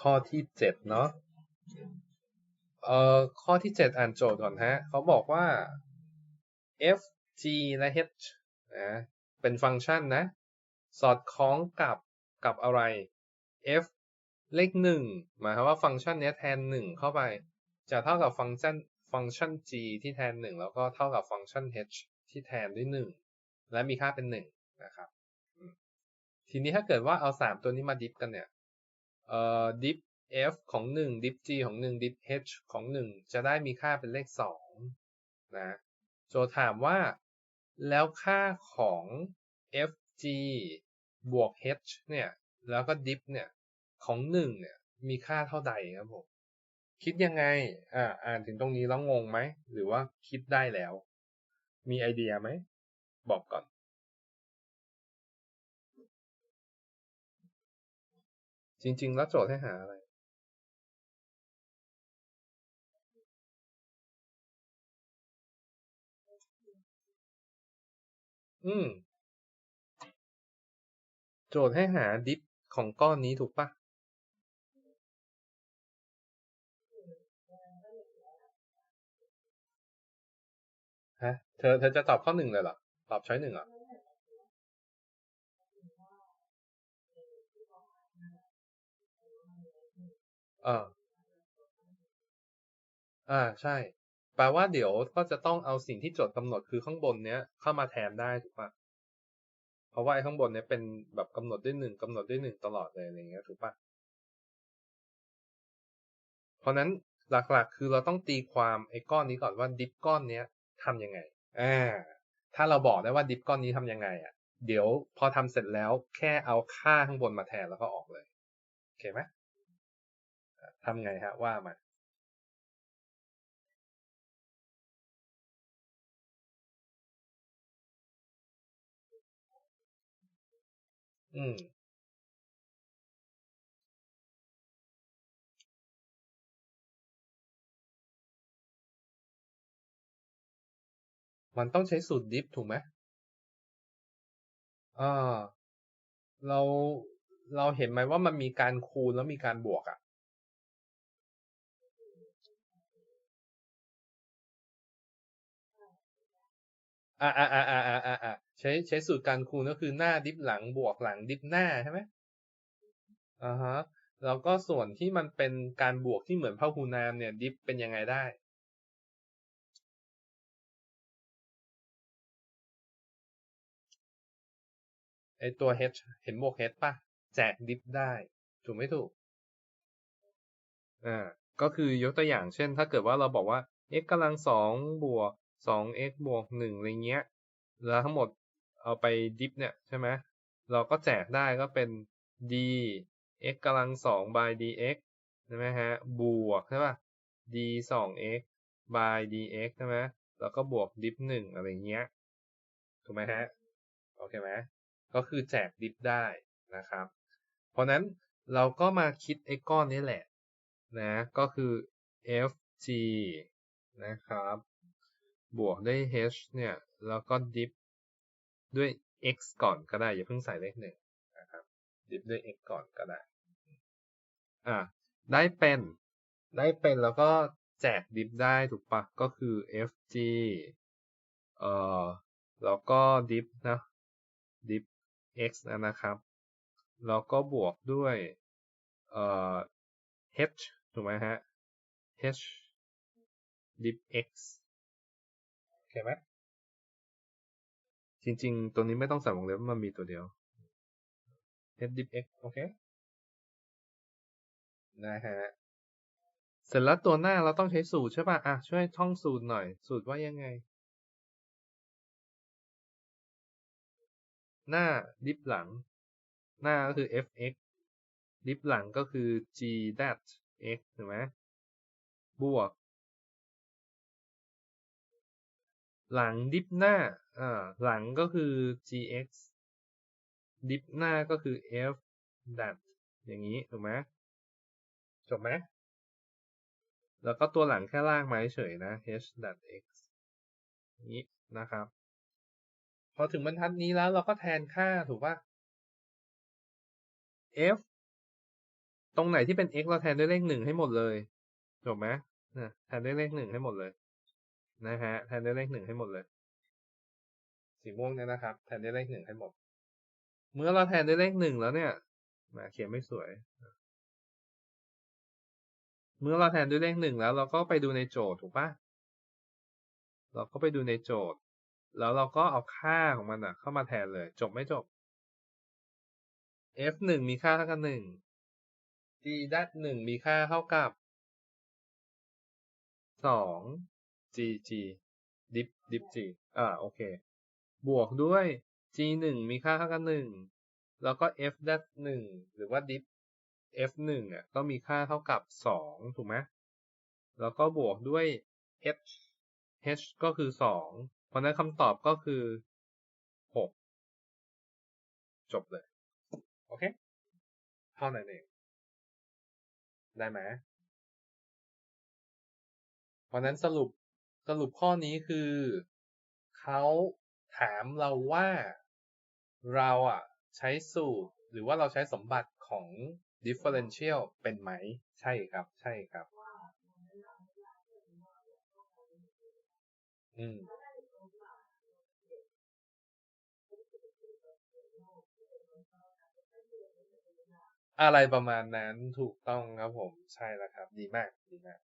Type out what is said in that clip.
ข้อที่เจ็ดเนาะเอ่อข้อที่เจ็ดอ่านโจทย์ก่อนฮะเขาบอกว่า f g และ h นะเป็นฟังก์ชันนะ สอดคล้องกับกับอะไร f เลขหนึ่งหมายความว่าฟังก์ชันนี้แทนหนึ่งเข้าไป จะเท่ากับฟังก์ชันฟังก์ชัน g ที่แทนหนึ่งแล้วก็เท่ากับฟังก์ชัน h ที่แทนด้วยหนึ่งและมีค่าเป็นหนึ่งนะครับทีนี้ถ้าเกิดว่าเอาสามตัวนี้มาดิฟกันเนี่ย เอ่อดิฟ f ของหนึ่งดิฟ g ของหนึ่งดิฟ h ของหนึ่งจะได้มีค่าเป็นเลขสองนะ โจทย์ถามว่า แล้วค่าของ fg บวก h เนี่ย แล้วก็ดิฟเนี่ย ของหนึ่งเนี่ย มีค่าเท่าใดครับผม คิดยังไง อ่า อ่านถึงตรงนี้แล้วงงไหม หรือว่าคิดได้แล้ว มีไอเดียไหม บอกก่อน จริง ๆ แล้วโจทย์ให้หาอะไร อืม โจทย์ให้หาดิฟของก้อนนี้ถูกปะฮะ เธอเธอจะตอบข้อหนึ่งเลยเหรอ ตอบช้อยหนึ่งเหรอ เออ อ่า ใช่ แปลว่าเดี๋ยวก็จะต้องเอาสิ่งที่โจทย์กำหนดคือข้างบนเนี้ยเข้ามาแทนได้ถูกปะเพราะว่าไอ้ข้างบนเนี้ยเป็นแบบกำหนดด้วยหนึ่งกำหนดด้วยหนึ่งตลอดเลยอะไรเงี้ยถูกปะเพราะนั้นหลักๆ คือเราต้องตีความไอ้ก้อนนี้ก่อนว่าดิฟก้อนเนี้ยทำยังไง อ่า ถ้าเราบอกได้ว่าดิฟก้อนนี้ทำยังไง อะ เดี๋ยวพอทำเสร็จแล้วแค่เอาค่าข้างบนมาแทนแล้วก็ออกเลย โอเคไหม ทำไงฮะ ว่ามาอืม มันต้องใช้สูตรดิฟถูกไหมอ่าเราเราเห็นไหมว่ามันมีการคูณแล้วมีการบวกอะ อ่าอ่าอ่าอ่าอ่าอ่าใช้ใช้สูตรการคูณก็คือหน้าดิฟหลังบวกหลังดิฟหน้าใช่ไหมอ่าฮะแล้วก็ส่วนที่มันเป็นการบวกที่เหมือนพหูนามเนี่ย ดิฟเป็นยังไงได้ไอตัว h เห็นบวก h ป่ะ แจกดิฟได้ ถูกไม่ถูก อ่า ก็คือยกตัวอย่างเช่น ถ้าเกิดว่าเราบอกว่า x กำลังสองบวก สอง x บวกหนึ่งอะไรเงี้ย แล้วทั้งหมดเอาไปดิฟเนี่ยใช่ไหมเราก็แจกได้ก็เป็น d x กำลังสอง by dx ใช่ไหมฮะ บวกใช่ป่ะ d สอง x by dx ใช่ไหมแล้วก็บวกดิฟหนึ่งอะไรเงี้ย ถูกไหมฮะ โอเคไหม ก็คือแจกดิฟได้นะครับ เพราะนั้นเราก็มาคิดไอ้ก้อนนี้แหละ นะ ก็คือ fg นะครับ บวกด้วย h เนี่ย แล้วก็ดิฟด้วย x ก่อนก็ได้ อย่าเพิ่งใส่เลขหนึ่งนะครับ ดิฟด้วย x ก่อนก็ได้ อ่า ได้เป็น ได้เป็นแล้วก็แจกดิฟได้ถูกปะก็คือ fg เอ่อ แล้วก็ดิฟนะ ดิฟ x นะครับ แล้วก็บวกด้วย เอ่อ h ถูกไหมฮะ h div x โอเคไหมจริง ๆ ตัวนี้ไม่ต้องใส่วงเล็บมันมีตัวเดียว h div x โอเคนะฮะเสร็จแล้วตัวหน้าเราต้องใช้สูตรใช่ป่ะ อะ ช่วยท่องสูตรหน่อย สูตรว่ายังไง หน้าดิฟหลัง หน้าก็คือ fx ดิฟหลังก็คือ g dat x ถูกไหมบวก หลังดิฟหน้าอ่าหลังก็คือ gx ดิฟหน้าก็คือ f dat อย่างนี้ถูกไหมจบไหมแล้วก็ตัวหลังแค่ล่างมาเฉยนะ h dat x นี้นะครับ พอถึงบรรทัดนี้แล้วเราก็แทนค่าถูกป่ะ f ตรงไหนที่เป็น x เราแทนด้วยเลขหนึ่งให้หมดเลย จบไหมนะแทนด้วยเลขหนึ่งให้หมดเลย นะฮะแทนด้วยเลขหนึ่งให้หมดเลย สีม่วงเนี่ยนะครับ แทนด้วยเลขหนึ่งให้หมด เมื่อเราแทนด้วยเลขหนึ่งแล้วเนี่ยมาเขียนไม่สวย เมื่อเราแทนด้วยเลขหนึ่งแล้ว เราก็ไปดูในโจทย์ถูกปะเราก็ไปดูในโจทย์ แล้วเราก็เอาค่าของมันอะเข้ามาแทนเลย จบไม่จบ f หนึ่งมีค่าเท่ากับหนึ่ง g ดัดหนึ่งมีค่าเท่ากับสอง g g ดิฟดิฟ g อ่าโอเค บวกด้วย g หนึ่งมีค่าเท่ากับหนึ่งแล้วก็ f ดัดหนึ่งหรือว่าดิฟ f หนึ่งอะก็มีค่าเท่ากับสองถูกไหมแล้วก็บวกด้วย h h ก็คือสองเพราะนั้นคำตอบก็คือหกจบเลย โอเค เท่านั้นเอง ได้ไหมเพราะนั้นสรุป สรุปข้อนี้คือเขาถามเราว่าเราอะใช้สูตร หรือว่าเราใช้สมบัติของ differential เป็นไหม ใช่ครับ ใช่ครับ อืม อะไรประมาณนั้นถูกต้องครับผม ใช่แล้วครับ ดีมาก ดีมาก